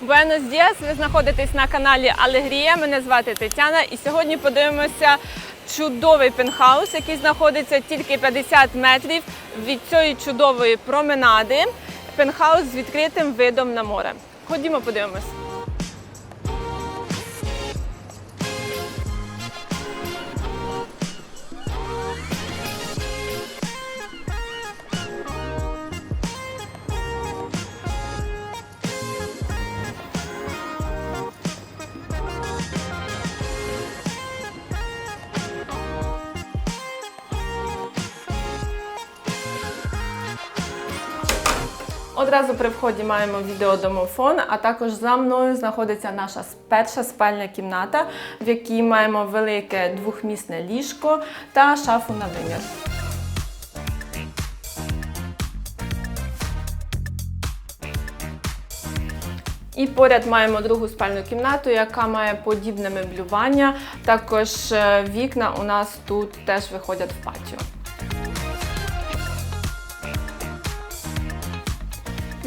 Буенос Діас, ви знаходитесь на каналі Алегрія. Мене звати Тетяна, і сьогодні подивимося чудовий пентхаус, який знаходиться тільки 50 метрів від цієї чудової променади. Пентхаус з відкритим видом на море. Ходімо, подивимось. Одразу при вході маємо відеодомофон, а також за мною знаходиться наша перша спальня кімната, в якій маємо велике двохмісне ліжко та шафу на вимір. І поряд маємо другу спальну кімнату, яка має подібне меблювання. Також е, вікна у нас тут теж виходять в патіо.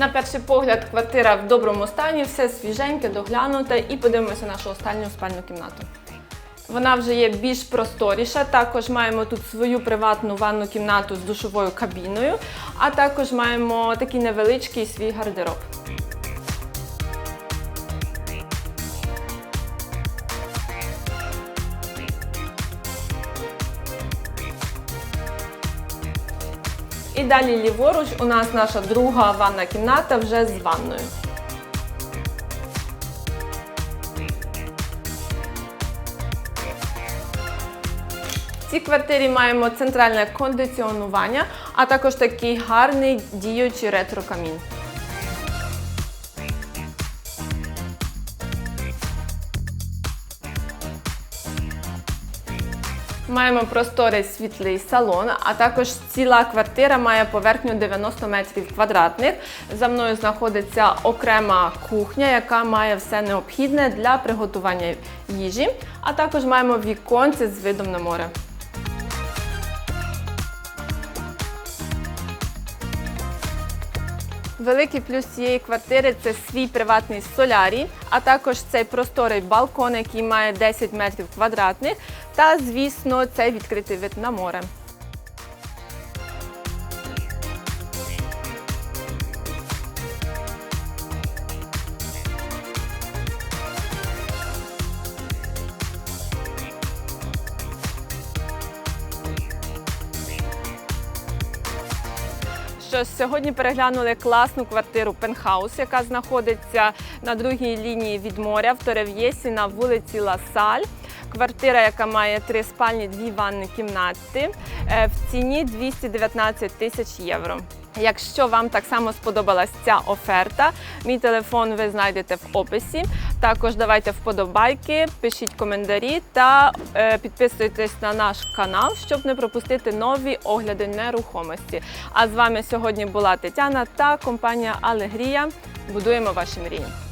На перший погляд, квартира в доброму стані, все свіженьке, доглянуте, і подивимося нашу останню спальну кімнату. Вона вже є більш просторіша. Також маємо тут свою приватну ванну кімнату з душовою кабіною, а також маємо такий невеличкий свій гардероб. І далі ліворуч у нас наша друга ванна кімната вже з ванною. В цій квартирі маємо центральне кондиціонування, а також такий гарний діючий ретро-камін. Маємо просторий світлий салон, а також ціла квартира має поверхню 90 метрів квадратних. За мною знаходиться окрема кухня, яка має все необхідне для приготування їжі. А також маємо віконці з видом на море. Великий плюс цієї квартири це свій приватний солярій, а також цей просторий балкон, який має 10 метрів квадратних, та, звісно, цей відкритий вид на море. Що сьогодні переглянули класну квартиру Пентхаус, яка знаходиться на другій лінії від моря в Торев'єсі на вулиці Ласаль. Квартира, яка має три спальні, дві ванні кімнати, е, в ціні 219 тисяч євро. Якщо вам так само сподобалась ця оферта, мій телефон ви знайдете в описі. Також давайте вподобайки, пишіть коментарі та е, підписуйтесь на наш канал, щоб не пропустити нові огляди нерухомості. А з вами сьогодні була Тетяна та компанія Алегрія. Будуємо ваші мрії.